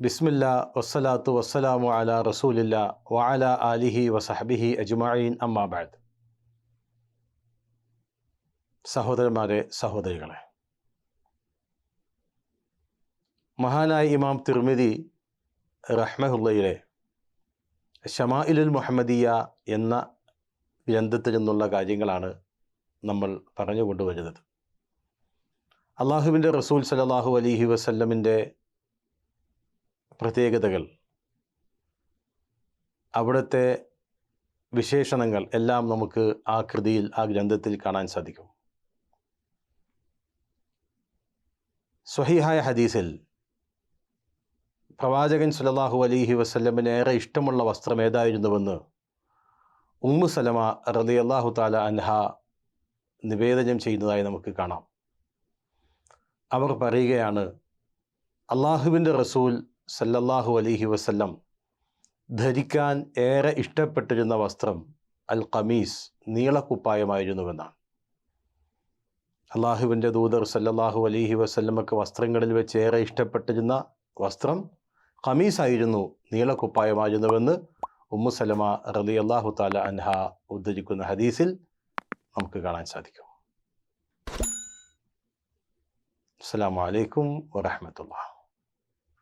ബിസ്മില്ല വസ്സലാത്തു വസ്സലാമു അല റസൂലില്ല വഅല ആലിഹി വസഹബിഹി അജ്മഈൻ അമ്മാബാദ് സഹോദരന്മാരെ സഹോദരികളെ. മഹാനായ ഇമാം തിർമിതി റഹ്മഹുല്ലയിലെ ഷമായിലുൽ മുഹമ്മദിയ എന്ന ഗ്രന്ഥത്തിൽ നിന്നുള്ള കാര്യങ്ങളാണ് നമ്മൾ പറഞ്ഞു കൊണ്ടുവരുന്നത്. അള്ളാഹുവിന്റെ റസൂൽ സലാഹു അലൈഹി വസല്ലമിന്റെ പ്രത്യേകതകൾ. അവിടുത്തെ വിശേഷണങ്ങൾ എല്ലാം നമുക്ക് ആ കൃതിയിൽ ആ ഗ്രന്ഥത്തിൽ കാണാൻ സാധിക്കും. സ്വഹിഹായ ഹദീസിൽ പ്രവാചകൻ സുലല്ലാഹു അലൈഹി വസ്ല്ലമിന് ഏറെ ഇഷ്ടമുള്ള വസ്ത്രം ഏതായിരുന്നുവെന്ന് ഉമ്മു സലമ റലി അള്ളാഹു താല അൻഹ നിവേദനം ചെയ്യുന്നതായി നമുക്ക് കാണാം. അവർ പറയുകയാണ് അള്ളാഹുവിന്റെ റസൂൽ സല്ലല്ലാഹു അലൈഹി വസല്ലം ധരിക്കാൻ ഏറെ ഇഷ്ടപ്പെട്ടിരുന്ന വസ്ത്രം അൽ ഖമീസ് നീളക്കുപ്പായമായിരുന്നുവെന്നാണ്. അള്ളാഹുവിന്റെ ദൂതർ സല്ലല്ലാഹു അലൈഹി വസല്ലമക്ക് വസ്ത്രങ്ങളിൽ വെച്ച് ഏറെ ഇഷ്ടപ്പെട്ടിരുന്ന വസ്ത്രം ഖമീസായിരുന്നു നീളക്കുപ്പായമായിരുന്നുവെന്ന് ഉമ്മു സലമ റലി അള്ളാഹു താല അൻഹ ഉദ്ധരിക്കുന്ന ഹദീസിൽ നമുക്ക് കാണാൻ സാധിക്കും. അസ്സാം വലൈക്കും വറഹമത്തുള്ള